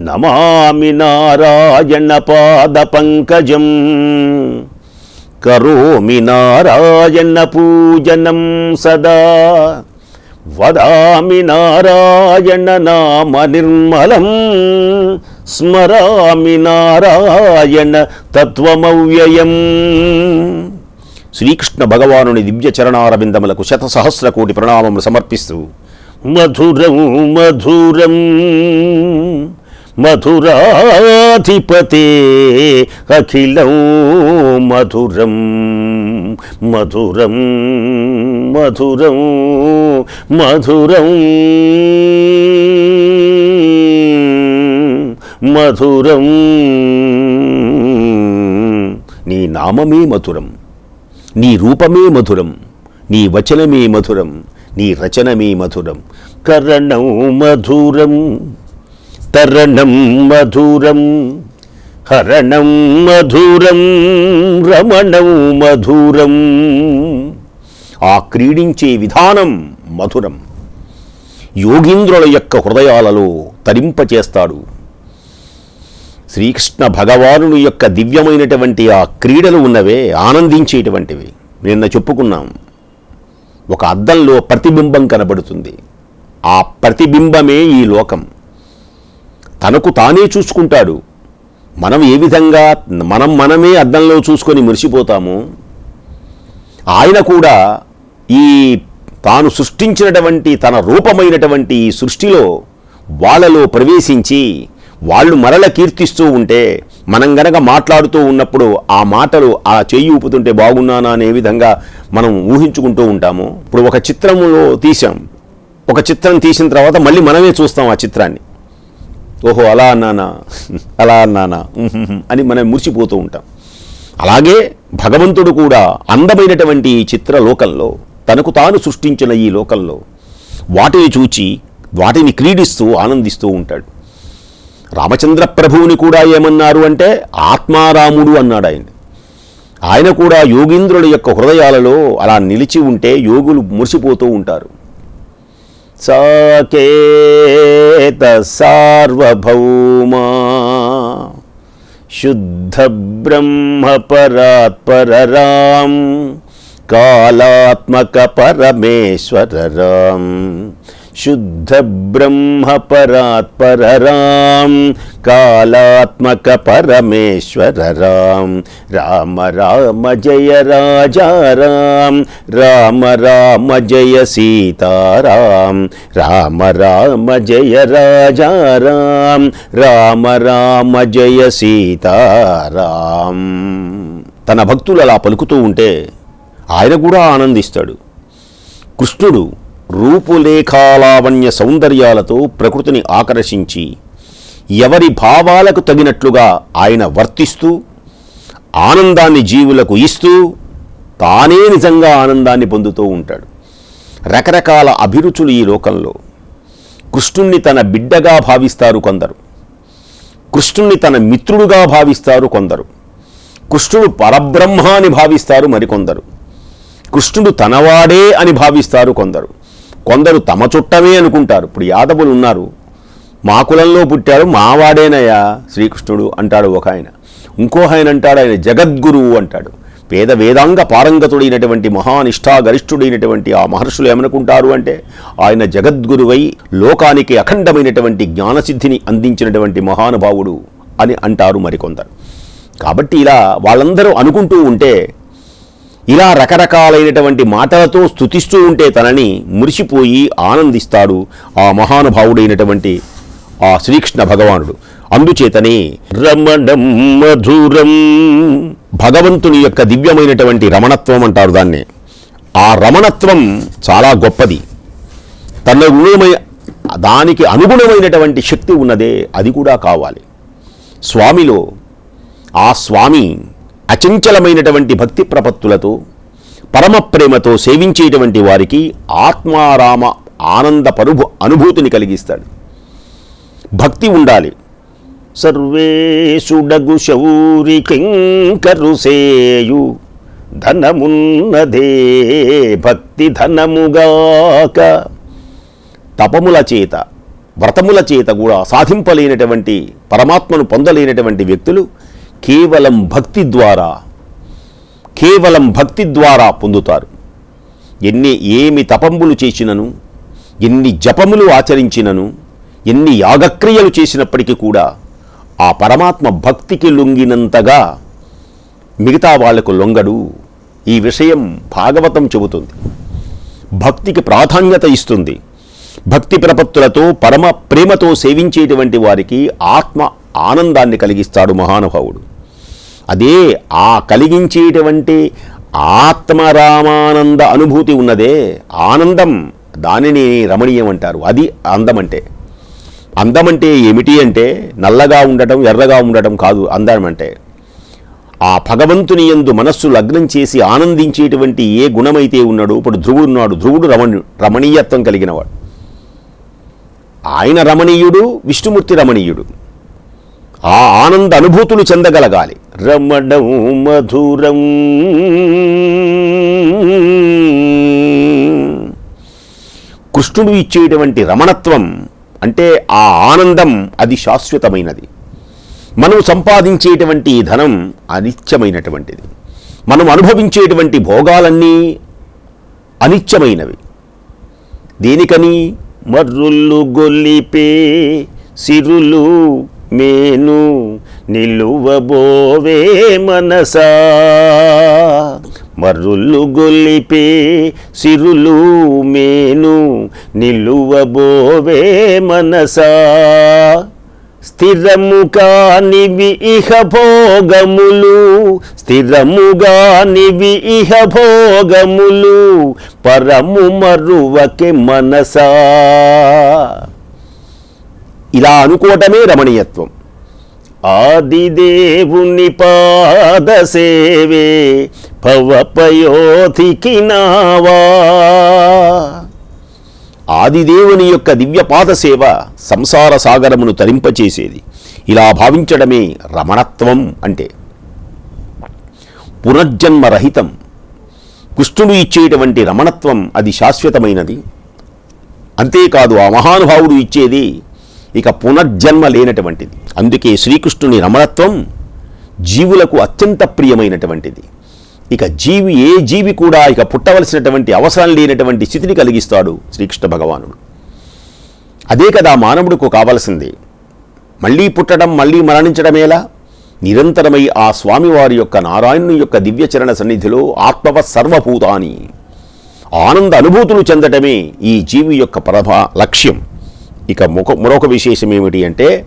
నమామి నారాయణ పాద పంకజం. కరోమి నారాయణ పూజనం సదా. వదామి నారాయణ నామ నిర్మలం. స్మరామి నారాయణ తత్వమవ్యయం. శ్రీకృష్ణ భగవానుని దివ్య చరణారవిందములకు శత సహస్ర కోటి ప్రణామములు సమర్పిస్తూ మధురం మధురం. మధురాధిపతే అఖిలం మధురం మధురం మధురం మధురం మధురం. నీ నామమే మధురం నీ రూపమే మధురం నీ వచనమే మధురం నీ రచనమే మధురం. కరణం మధురం తరణం మధురం హరణం మధురం రమణం మధురం. ఆ క్రీడించే విధానం మధురం. యోగీంద్రుల యొక్క హృదయాలలో తరింపచేస్తాడు. శ్రీకృష్ణ భగవానుని యొక్క దివ్యమైనటువంటి ఆ క్రీడలు ఉన్నవే ఆనందించేటువంటివి. నిన్న చెప్పుకున్నాం. ఒక అద్దంలో ప్రతిబింబం కనబడుతుంది. ఆ ప్రతిబింబమే ఈ లోకం. తనకు తానే చూసుకుంటాడు. మనం ఏ విధంగా మనం మనమే అద్దంలో చూసుకొని మురిసిపోతాము ఆయన కూడా ఈ తాను సృష్టించినటువంటి తన రూపమైనటువంటి ఈ సృష్టిలో వాళ్ళలో ప్రవేశించి వాళ్ళు మరల కీర్తిస్తూ ఉంటే మనం గనక మాట్లాడుతూ ఉన్నప్పుడు ఆ మాటలు ఆ చెయ్యి ఊపుతుంటే బాగున్నానా అనే విధంగా మనం ఊహించుకుంటూ ఉంటాము. ఇప్పుడు ఒక చిత్రంలో తీసాం ఒక చిత్రం తీసిన తర్వాత మళ్ళీ మనమే చూస్తాం ఆ చిత్రాన్ని. ఓహో అలా అన్నానా? అలా అన్నానా? అని మనం మురిసిపోతూ ఉంటాం. అలాగే భగవంతుడు కూడా అందమైనటువంటి చిత్రలోకంలో తనకు తాను సృష్టించిన ఈ లోకంలో వాటిని చూచి వాటిని క్రీడిస్తూ ఆనందిస్తూ ఉంటాడు. రామచంద్ర ప్రభువుని కూడా ఏమన్నారు అంటే ఆత్మారాముడు అన్నాడు ఆయన. ఆయన కూడా యోగీంద్రుడి యొక్క హృదయాలలో అలా నిలిచి ఉంటే యోగులు మురిసిపోతూ ఉంటారు. సాకేత సార్వభౌమా శుద్ధ బ్రహ్మ పరాత్పరరాం కాళాత్మక పరమేశ్వర రాం శుద్ధ బ్రహ్మ పరాత్పరరాం కాళాత్మక పరమేశ్వర రాం రామ రామ జయ రాజారాం రామ రామ జయ సీతారాం రామ రామ జయ రాజారాం రామ రామ జయ సీతారాం తన భక్తులు అలా పలుకుతూ ఉంటే ఆయన కూడా ఆనందిస్తాడు. కృష్ణుడు రూపులేఖాలావణ్య సౌందర్యాలతో ప్రకృతిని ఆకర్షించి ఎవరి భావాలకు తగినట్లుగా ఆయన వర్తిస్తూ ఆనందాన్ని జీవులకు ఇస్తూ తానే నిజంగా ఆనందాన్ని పొందుతూ ఉంటాడు. రకరకాల అభిరుచులు ఈ లోకంలో. కృష్ణుణ్ణి తన బిడ్డగా భావిస్తారు కొందరు. కృష్ణుణ్ణి తన మిత్రుడుగా భావిస్తారు కొందరు. కృష్ణుడు పరబ్రహ్మ అని భావిస్తారు మరికొందరు. కృష్ణుడు తనవాడే అని భావిస్తారు కొందరు. కొందరు తమ చుట్టమే అనుకుంటారు. ఇప్పుడు యాదవులు ఉన్నారు. మా కులంలో పుట్టాడు మావాడేనయ్యా శ్రీకృష్ణుడు అంటాడు ఒక ఆయన. ఇంకో ఆయన అంటాడు ఆయన జగద్గురువు అంటాడు. పేద వేదాంగ పారంగతుడైనటువంటి మహానిష్టా గరిష్ఠుడైనటువంటి ఆ మహర్షులు ఏమనుకుంటారు అంటే ఆయన జగద్గురువై లోకానికి అఖండమైనటువంటి జ్ఞానసిద్ధిని అందించినటువంటి మహానుభావుడు అని అంటారు మరికొందరు. కాబట్టి ఇలా వాళ్ళందరూ అనుకుంటూ ఉంటే ఇలా రకరకాలైనటువంటి మాటలతో స్తుతిస్తూ ఉంటే తనని మురిసిపోయి ఆనందిస్తాడు ఆ మహానుభావుడైనటువంటి ఆ శ్రీకృష్ణ భగవానుడు. అందుచేతనే రమణం మధురం. భగవంతుని యొక్క దివ్యమైనటువంటి రమణత్వం అంటారు దాన్ని. ఆ రమణత్వం చాలా గొప్పది. తన గుణమై దానికి అనుగుణమైనటువంటి శక్తి ఉన్నదే అది కూడా కావాలి. స్వామిలో ఆ స్వామి అచంచలమైనటువంటి భక్తి ప్రపత్తులతో పరమ ప్రేమతో సేవించేటువంటి వారికి ఆత్మారామ ఆనంద పరుభు అనుభూతిని కలిగిస్తాడు. భక్తి ఉండాలి. సర్వేషుడగు శౌరి కింకరుసేయు ధనమున్నదే భక్తి ధనముగాక. తపముల చేత వ్రతముల చేత కూడా సాధింపలేనటువంటి పరమాత్మను పొందలేనటువంటి వ్యక్తులు కేవలం భక్తి ద్వారా కేవలం భక్తి ద్వారా పొందుతారు. ఎన్ని ఏమి తపంబులు చేసినను ఎన్ని జపములు ఆచరించినను ఎన్ని యాగక్రియలు చేసినప్పటికీ కూడా ఆ పరమాత్మ భక్తికి లొంగినంతగా మిగతా వాళ్ళకు లొంగడు. ఈ విషయం భాగవతం చెబుతుంది. భక్తికి ప్రాధాన్యత ఇస్తుంది. భక్తి ప్రపత్తులతో పరమ ప్రేమతో సేవించేటువంటి వారికి ఆత్మ ఆనందాన్ని కలిగిస్తాడు మహానుభావుడు. అదే ఆ కలిగించేటువంటి ఆత్మరామానంద అనుభూతి ఉన్నదే. ఆనందం దానిని రమణీయం అంటారు. అది అందం అంటే అందం అంటే ఏమిటి అంటే నల్లగా ఉండటం ఎర్రగా ఉండటం కాదు. అందం అంటే ఆ భగవంతుని యందు మనస్సు లగ్నం చేసి ఆనందించేటువంటి ఏ గుణమైతే ఉన్నాడో ఇప్పుడు ధ్రువుడు ఉన్నాడు. ధ్రువుడు రమణి రమణీయత్వం కలిగినవాడు. ఆయన రమణీయుడు విష్ణుమూర్తి రమణీయుడు. ఆ ఆనంద అనుభూతులు చెందగలగాలి. రమణం మధురం. కృష్ణుడు ఇచ్చేటువంటి రమణత్వం అంటే ఆ ఆనందం అది శాశ్వతమైనది. మనం సంపాదించేటువంటి ధనం అనిత్యమైనటువంటిది. మనం అనుభవించేటువంటి భోగాలన్నీ అనిత్యమైనవి. దేనికని? మర్రులు గొల్లిపే సిరులు మేను నిలువబోవే మనసా. మర్రులు గొల్లిపే సిరులు మేను నిలువబోవే మనసా. స్థిరము కానివి ఇహ భోగములు స్థిరముగా నివి ఇహ భోగములు పరము మరువకి మనసా. ఇలా అనుకోవటమే రమణీయత్వం. ఆదిదేవుని పాద సేవే పవపయోధికి నావా. ఆదిదేవుని యొక్క దివ్యపాద సేవ సంసార సాగరమును తరింపచేసేది. ఇలా భావించడమే రమణత్వం అంటే. పునర్జన్మరహితం. కృష్ణుడు ఇచ్చేటువంటి రమణత్వం అది శాశ్వతమైనది. అంతేకాదు ఆ మహానుభావుడు ఇచ్చేది ఇక పునర్జన్మ లేనటువంటిది. అందుకే శ్రీకృష్ణుని రమణత్వం జీవులకు అత్యంత ప్రియమైనటువంటిది. ఇక జీవి ఏ జీవి కూడా ఇక పుట్టవలసినటువంటి అవసరం లేనటువంటి స్థితిని కలిగిస్తాడు శ్రీకృష్ణ భగవానుడు. అదే కదా మానవుడికి కావలసింది. మళ్ళీ పుట్టడం మళ్ళీ మరణించడమేలా నిరంతరమై ఆ స్వామివారి యొక్క నారాయణుని యొక్క దివ్యచరణ సన్నిధిలో ఆత్మవ సర్వభూతాని. ఆనంద అనుభూతులు చెందటమే ఈ జీవి యొక్క పరభ లక్ష్యం. ఇక ముఖ మరొక విశేషం ఏమిటి అంటే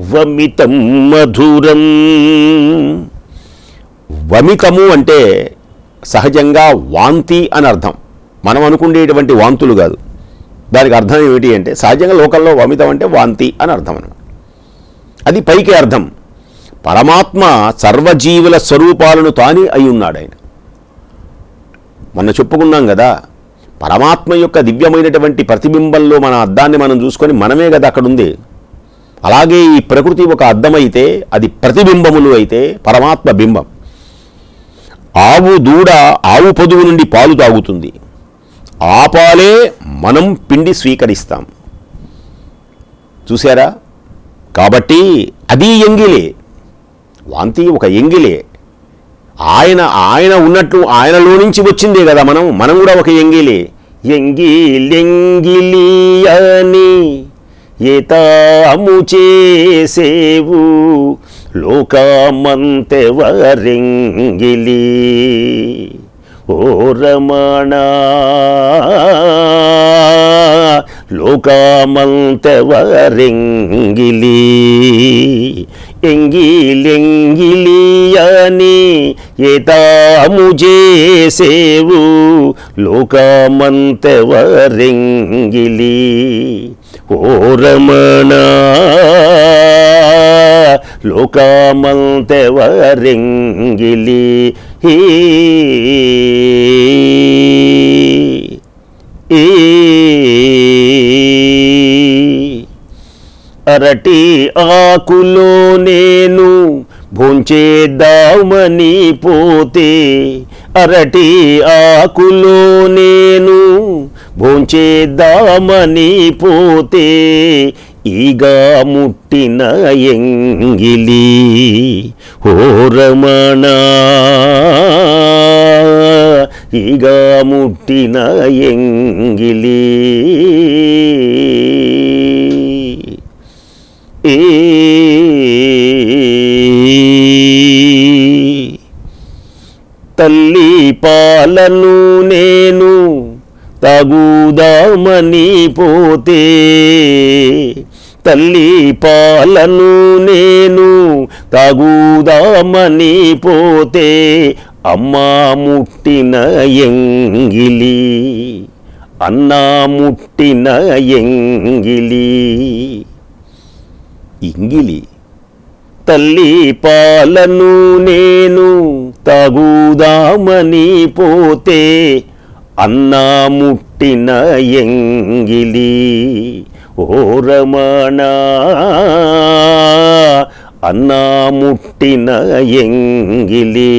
వమితం మధురం. వమితము అంటే సహజంగా వాంతి అని అర్థం. మనం అనుకునేటువంటి వాంతులు కాదు. దానికి అర్థం ఏమిటి అంటే సహజంగా లోకల్లో వమితం అంటే వాంతి అని అర్థం అనమాట. అది పైకి అర్థం. పరమాత్మ సర్వజీవుల స్వరూపాలను తానే అయి ఉన్నాడు ఆయన. మొన్న చెప్పుకున్నాం కదా పరమాత్మ యొక్క దివ్యమైనటువంటి ప్రతిబింబంలో మన అద్దాన్ని మనం చూసుకొని మనమే కదా అక్కడ ఉంది అలాగే ఈ ప్రకృతి ఒక అద్దమైతే అది ప్రతిబింబములు అయితే పరమాత్మ బింబం. ఆవు దూడ ఆవు పొదువు నుండి పాలు తాగుతుంది. ఆ పాలే మనం పిండి స్వీకరిస్తాం. చూసారా కాబట్టి అది ఎంగిలే. వాంతి ఒక ఎంగిలే. ఆయన ఆయన ఉన్నట్టు ఆయనలో నుంచి వచ్చిందే కదా మనం. మనం కూడా ఒక ఎంగిలే. ఎంగిలెంగిలి అని ఏతాము చేసేవు లోకమంతెవరింగిలి? ఓ రమణ లోకమంతెవరింగిలి ఎంగిలెంగిలి అని ఏతాము చేసేవు. లోకమంతెవరింగిలి ఓ రమణ లోకమంతెవరింగిలి. హీ అరటి ఆకులో నేను భుంచేద్దామని పోతే అరటి ఆకులో నేను భుంచేద్దామని పోతే ఈగా ముట్టిన ఎంగిలి ఓ రమణ ఈగా ముట్టిన ఎంగిలి. ఏ తల్లి పాలను నేను తగుదామని పోతే తల్లి పాలను నేను తగుదామని పోతే అమ్మా ముట్టిన ఎంగిలి అన్నా ముట్టిన ఎంగిలి ఇంగిలి తల్లి పాలను నేను తగుదామని పోతే అన్నా ముట్టిన ఎంగిలి ఓ రమణ అన్నా ముట్టిన ఎంగిలి.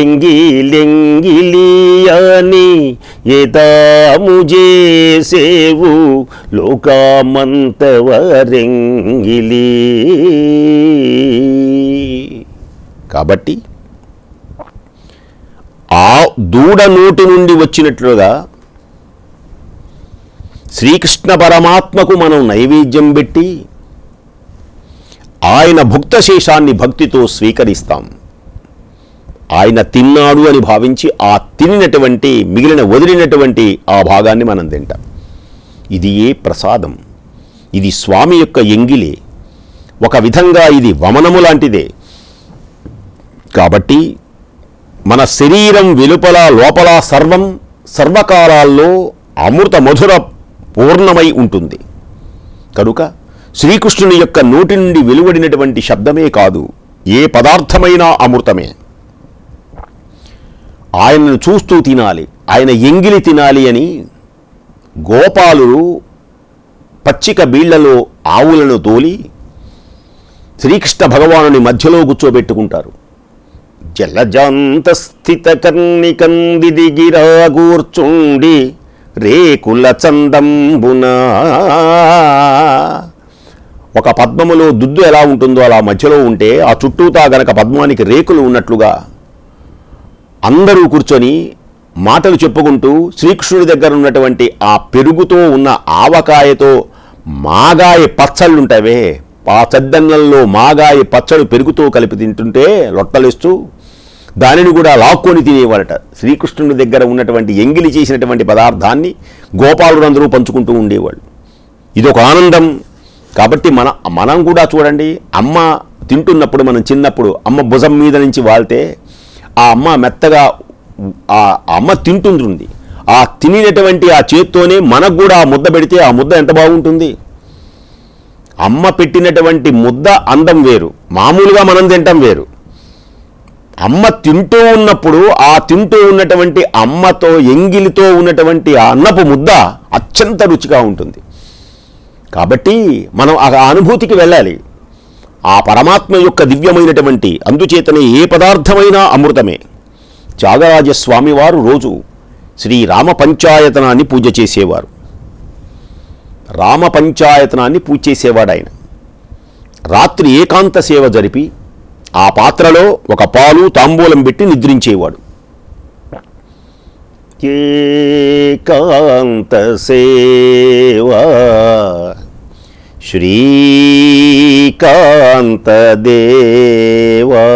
ఎంగిలెంగిలి అని ఏతాము చేసేవు లోకామంతవరెంగిలి. కాబట్టి ఆ దూడ నోటి నుండి వచ్చినట్లుగా శ్రీకృష్ణ పరమాత్మకు మనం నైవేద్యం పెట్టి ఆయన భుక్తశేషాన్ని భక్తితో స్వీకరిస్తాం. ఆయన తిన్నాడు అని భావించి ఆ తినినటువంటి మిగిలిన వదిలినటువంటి ఆ భాగాన్ని మనం తింటాం. ఇది ఏ ప్రసాదం? ఇది స్వామి యొక్క ఎంగిలే. ఒక విధంగా ఇది వమనము లాంటిదే. కాబట్టి మన శరీరం వెలుపల లోపల సర్వం సర్వకాలాల్లో అమృత మధుర పూర్ణమై ఉంటుంది. కనుక శ్రీకృష్ణుని యొక్క నోటి నుండి వెలువడినటువంటి శబ్దమే కాదు ఏ పదార్థమైనా అమృతమే. ఆయనను చూస్తూ తినాలి ఆయన ఎంగిలి తినాలి అని గోపాలుడు పచ్చిక బీళ్ళలో ఆవులను తోలి శ్రీకృష్ణ భగవానుని మధ్యలో కూర్చోబెట్టుకుంటారు. జలజాంత స్థిత కర్ణికందిది గిరాగూర్చుండి రేకుల చందంబున. ఒక పద్మములో దుద్దు ఎలా ఉంటుందో అలా మధ్యలో ఉంటే ఆ చుట్టూతా గనక పద్మానికి రేకులు ఉన్నట్లుగా అందరూ కూర్చొని మాటలు చెప్పుకుంటూ శ్రీకృష్ణుడి దగ్గర ఉన్నటువంటి ఆ పెరుగుతో ఉన్న ఆవకాయతో మాగాయ పచ్చళ్ళుంటావే ఆ చద్దన్నంలో మాగాయ పచ్చడి పెరుగుతో కలిపి తింటుంటే లొట్టలిస్తూ దానిని కూడా లాక్కొని తినేవాడట శ్రీకృష్ణుడి దగ్గర ఉన్నటువంటి ఎంగిలి చేసినటువంటి పదార్థాన్ని గోపాలులందరూ పంచుకుంటూ ఉండేవాళ్ళు. ఇదొక ఆనందం. కాబట్టి మన మనం కూడా చూడండి అమ్మ తింటున్నప్పుడు మనం చిన్నప్పుడు అమ్మ భుజం మీద నుంచి వాళ్తే ఆ అమ్మ మెత్తగా ఆ అమ్మ తింటుంది ఆ తినేటువంటి ఆ చేత్తోనే మనకు కూడా ఆ ముద్ద పెడితే ఆ ముద్ద ఎంత బాగుంటుంది? అమ్మ పెట్టినటువంటి ముద్ద అందం వేరు. మామూలుగా మనం తింటాం వేరు. అమ్మ తింటూ ఉన్నప్పుడు ఆ తింటూ ఉన్నటువంటి అమ్మతో ఎంగిలితో ఉన్నటువంటి ఆ అన్నపు ముద్ద అత్యంత రుచిగా ఉంటుంది. కాబట్టి మనం ఆ అనుభూతికి వెళ్ళాలి. ఆ పరమాత్మ యొక్క దివ్యమైనటువంటి అందుచేతనే ఏ పదార్థమైనా అమృతమే. త్యాగరాజ స్వామివారు రోజు శ్రీరామ పంచాయతనాన్ని పూజ చేసేవారు. రామ పంచాయతనాన్ని పూజ చేసేవాడు ఆయన రాత్రి ఏకాంత సేవ జరిపి ఆ పాత్రలో ఒక పాలు తాంబూలం పెట్టి నిద్రించేవాడు. ఏకాంత సేవా శ్రీకాంత దేవా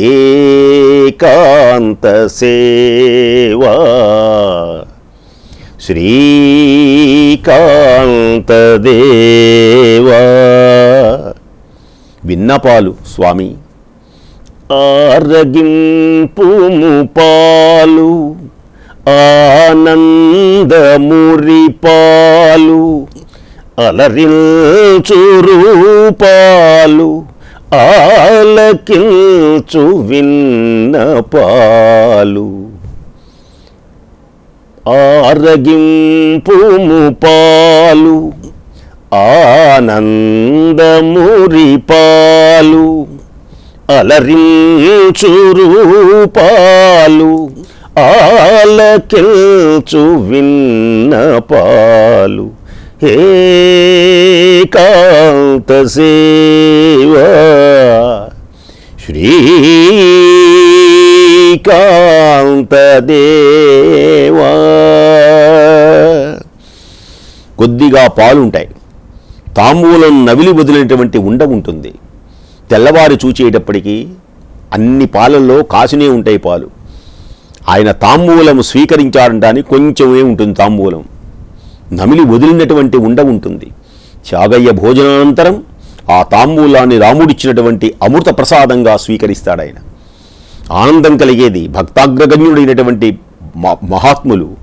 ఏకాంత సేవా శ్రీకాంతదేవా విన్నపాలు స్వామి. ఆరగింపుము పాలు ఆనందమురి పాలు అలరించురూపాలు ఆలకించు విన్నపాలు ఆరగింపుము పాలు ఆనందమురిపాలు అలరించురూపాలు ఆలకిల్చు విన్నపాలు ఏకాంత శ్రీకాంత దేవా. కొద్దిగా పాలుంటాయి. తాంబూలం నవిలి వదిలినటువంటి ఉండ ఉంటుంది. తెల్లవారు చూచేటప్పటికీ అన్ని పాలల్లో కాసునే ఉంటాయి పాలు. ఆయన తాంబూలము స్వీకరించారంటానికి కొంచెమే ఉంటుంది తాంబూలం. నమిలి వదిలినటువంటి ఉండ ఉంటుంది. త్యాగయ్య భోజనానంతరం ఆ తాంబూలాన్ని రాముడిచ్చినటువంటి అమృత ప్రసాదంగా స్వీకరిస్తాడు ఆయన ఆనందం కలిగేది భక్తాగ్రగణ్యుడైనటువంటి మ- మహాత్ములు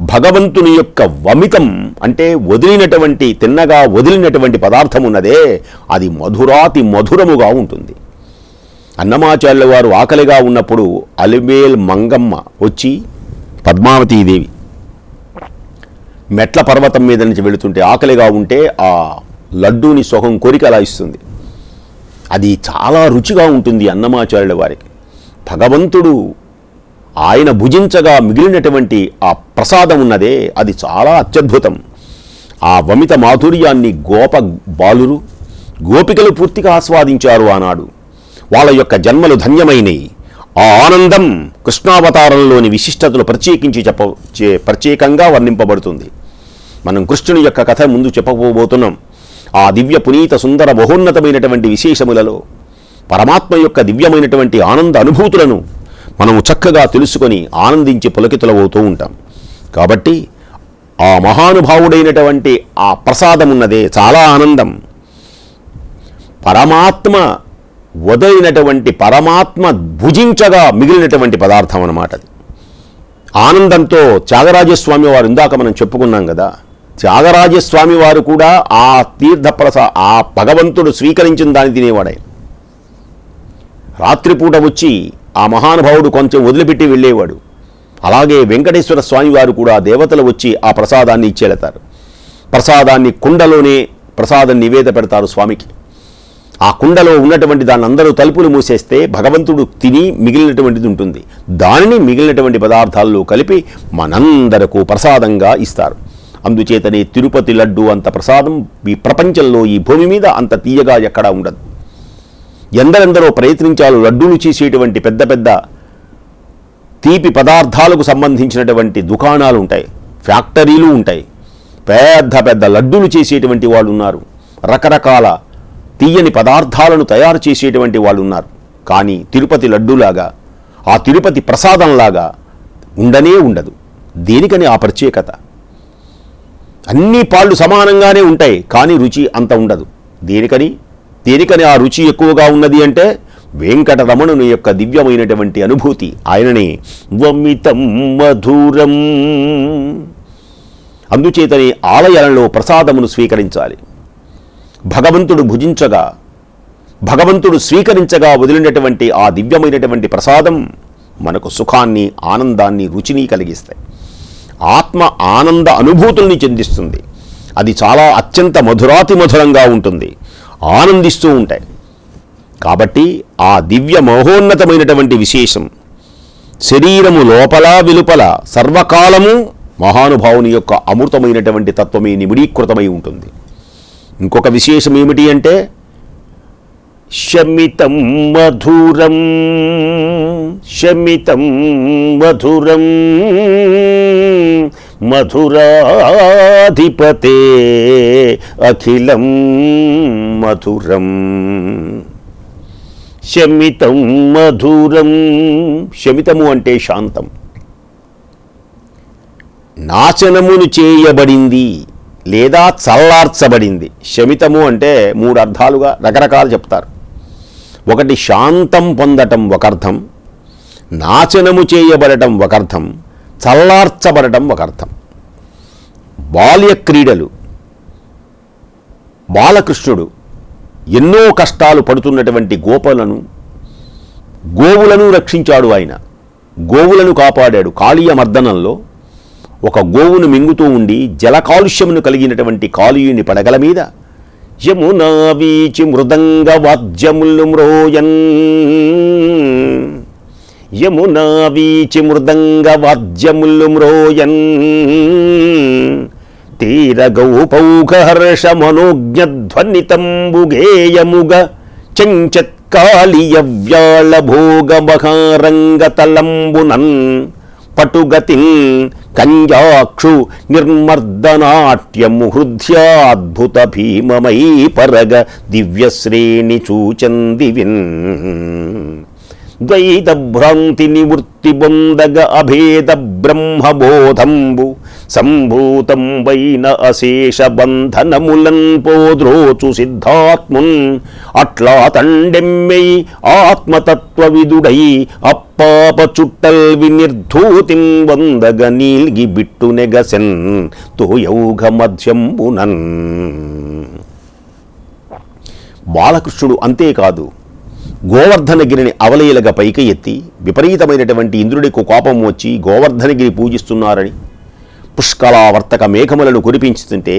భగవంతుని యొక్క వమితం అంటే వదిలినటువంటి తిన్నగా వదిలినటువంటి పదార్థం ఉన్నదే అది మధురాతి మధురముగా ఉంటుంది. అన్నమాచార్యుల వారు ఆకలిగా ఉన్నప్పుడు అలిమేల్ మంగమ్మ వచ్చి పద్మావతీదేవి మెట్ల పర్వతం మీద నుంచి వెళుతుంటే ఆకలిగా ఉంటే ఆ లడ్డూని సుఖం కోరిక అలా ఇస్తుంది. అది చాలా రుచిగా ఉంటుంది అన్నమాచార్యుల వారికి. భగవంతుడు ఆయన భుజించగా మిగిలినటువంటి ఆ ప్రసాదం ఉన్నదే అది చాలా అత్యద్భుతం. ఆ వమిత మాధుర్యాన్ని గోప బాలురు గోపికలు పూర్తిగా ఆస్వాదించారు ఆనాడు. వాళ్ళ యొక్క జన్మలు ధన్యమైనవి ఆ ఆనందం కృష్ణావతారంలోని విశిష్టతలు ప్రత్యేకించి చెప్ప ప్రత్యేకంగా వర్ణింపబడుతుంది. మనం కృష్ణుని యొక్క కథ ముందు చెప్పబోతున్నాం. ఆ దివ్య పునీత సుందర మహోన్నతమైనటువంటి విశేషములలో పరమాత్మ యొక్క దివ్యమైనటువంటి ఆనంద అనుభూతులను మనము చక్కగా తెలుసుకొని ఆనందించి పులకితులవుతూ ఉంటాం. కాబట్టి ఆ మహానుభావుడైనటువంటి ఆ ప్రసాదం ఉన్నదే చాలా ఆనందం. పరమాత్మ వదలినటువంటి పరమాత్మ భుజించగా మిగిలినటువంటి పదార్థం అన్నమాట అది. ఆనందంతో త్యాగరాజస్వామి వారు ఇందాక మనం చెప్పుకున్నాం కదా త్యాగరాజస్వామి వారు కూడా ఆ తీర్థప్రసా ఆ భగవంతుడు స్వీకరించిన దాన్ని తినేవాడే రాత్రిపూట వచ్చి ఆ మహానుభావుడు కొంచెం వదిలిపెట్టి వెళ్ళేవాడు. అలాగే వెంకటేశ్వర స్వామివారు కూడా దేవతలు వచ్చి ఆ ప్రసాదాన్ని ఇచ్చేళతారు ప్రసాదాన్ని కుండలోనే ప్రసాదం నివేద పెడతారు స్వామికి. ఆ కుండలో ఉన్నటువంటి దాన్ని అందరూ తలుపులు మూసేస్తే భగవంతుడు తిని మిగిలినటువంటిది ఉంటుంది. దానిని మిగిలినటువంటి పదార్థాల్లో కలిపి మనందరకు ప్రసాదంగా ఇస్తారు. అందుచేతనే తిరుపతి లడ్డు అంత ప్రసాదం ఈ ప్రపంచంలో ఈ భూమి మీద అంత తీయగా ఎక్కడా ఉండదు. ఎందరెందరో ప్రయత్నించారు లడ్డూలు చేసేటువంటి పెద్ద పెద్ద తీపి పదార్థాలకు సంబంధించినటువంటి దుకాణాలు ఉంటాయి. ఫ్యాక్టరీలు ఉంటాయి. పెద్ద పెద్ద లడ్డూలు చేసేటువంటి వాళ్ళు ఉన్నారు. రకరకాల తీయని పదార్థాలను తయారు చేసేటువంటి వాళ్ళు ఉన్నారు. కానీ తిరుపతి లడ్డూలాగా ఆ తిరుపతి ప్రసాదంలాగా ఉండనే ఉండదు. దేనికని ఆ ప్రత్యేకత? అన్ని పాళ్ళు సమానంగానే ఉంటాయి కానీ రుచి అంత ఉండదు. దేనికని? దేనికని ఆ రుచి ఎక్కువగా ఉన్నది అంటే వెంకటరమణుని యొక్క దివ్యమైనటువంటి అనుభూతి. ఆయనని వమితం మధురం. అందుచేతనే ఆలయాలలో ప్రసాదమును స్వీకరించాలి. భగవంతుడు భుజించగా భగవంతుడు స్వీకరించగా వదిలినటువంటి ఆ దివ్యమైనటువంటి ప్రసాదం మనకు సుఖాన్ని ఆనందాన్ని రుచిని కలిగిస్తాయి. ఆత్మ ఆనంద అనుభూతుల్ని చెందిస్తుంది. అది చాలా అత్యంత మధురాతి మధురంగా ఉంటుంది. ఆనందిస్తూ ఉంటాయి. కాబట్టి ఆ దివ్య మహోన్నతమైనటువంటి విశేషం శరీరము లోపల వెలుపల సర్వకాలము మహానుభావుని యొక్క అమృతమైనటువంటి తత్వమే నిమిడీకృతమై ఉంటుంది. ఇంకొక విశేషం ఏమిటి అంటే శమితం మధురం శమితం మధురం మధురాధిపతే అఖిలం మధురం. శమితం మధురం. శమితము అంటే శాంతం. నాశనమును చేయబడింది లేదా చల్లార్చబడింది. శమితము అంటే మూడు అర్థాలుగా రకరకాలు చెప్తారు. ఒకటి శాంతం పొందటం ఒక అర్థం. నాశనము చేయబడటం ఒక అర్థం. చల్లార్చబడటం ఒక అర్థం. బాల్య క్రీడలు. బాలకృష్ణుడు ఎన్నో కష్టాలు పడుతున్నటువంటి గోపలను గోవులను రక్షించాడు ఆయన. గోవులను కాపాడాడు. కాళీయ మర్దనంలో ఒక గోవును మింగుతూ ఉండి జల కాలుష్యమును కలిగినటువంటి కాళీయుని పడగల మీద యమునా వీచి మృదంగ వాద్యములు మ్రోయన్. యమునా వీచి మృదంగ వాద్యములు మ్రోయన్. తీరగౌపౌఘ హర్ష మనోజ్ఞధ్వనితంబుగేయముగ చెంచత్కాళియ వ్యాళ పటుగతిన్ కంజాక్షు నిర్మర్దనాట్యము హృద్యాద్భుత భీమమై పరగ దివ్యశ్రేణి చూచందివిన్. ద్వైత భ్రాంతి నివృత్తి బొందగ అభేద బ్రహ్మబోధంబు సంభూతం వైన అశేష బంధనములన్ పోద్రోచు సిద్ధాత్మున్ అట్లా తండెమ్మెై ఆత్మతత్వవిదుడై అప్పాప చుట్టల్ వినిర్ధూతిం వందగ నీల్గి బిట్టు నెగసెన్ తోయౌఘ మధ్యంబునన్. బాలకృష్ణుడు అంతేకాదు గోవర్ధనగిరిని అవలయలుగా పైకి ఎత్తి విపరీతమైనటువంటి ఇంద్రుడికి కోపం వచ్చి గోవర్ధనగిరి పూజిస్తున్నారని పుష్కలావర్తక మేఘములను కురిపించుతుంటే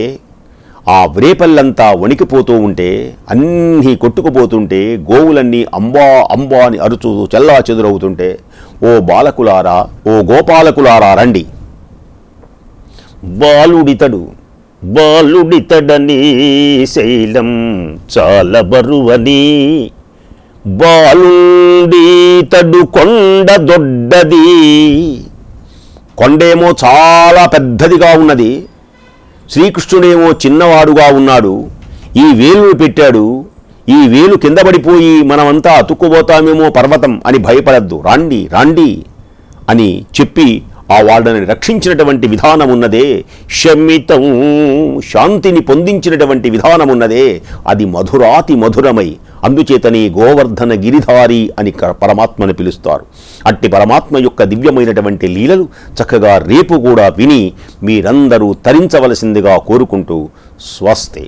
ఆ వ్రేపల్లంతా వణికిపోతూ ఉంటే అన్నీ కొట్టుకుపోతుంటే గోవులన్నీ అంబా అంబా అని అరుచు చెల్లా చెదురవుతుంటే ఓ బాలకులారా ఓ గోపాలకులారా రండి. బాలుడితడు బాలుడితడని శైలం చాలా బరువని బాలుండీతడు కొండ దొడ్డది. కొండేమో చాలా పెద్దదిగా ఉన్నది. శ్రీకృష్ణుడేమో చిన్నవాడుగా ఉన్నాడు. ఈ వేలును పెట్టాడు. ఈ వేలు కింద పడిపోయి మనమంతా అతుక్కుపోతామేమో పర్వతం అని భయపడద్దు. రాండి రాండి అని చెప్పి ఆ వాళ్ళని రక్షించినటువంటి విధానం ఉన్నదే. శమితం శాంతిని పొందించినటువంటి విధానం ఉన్నదే. అది మధురాతి మధురమై అందుచేతని గోవర్ధన గిరిధారి అని పరమాత్మను పిలుస్తారు. అట్టి పరమాత్మ యొక్క దివ్యమైనటువంటి లీలలు చక్కగా రేపు కూడా విని మీరందరూ తరించవలసిందిగా కోరుకుంటూ స్వస్తే.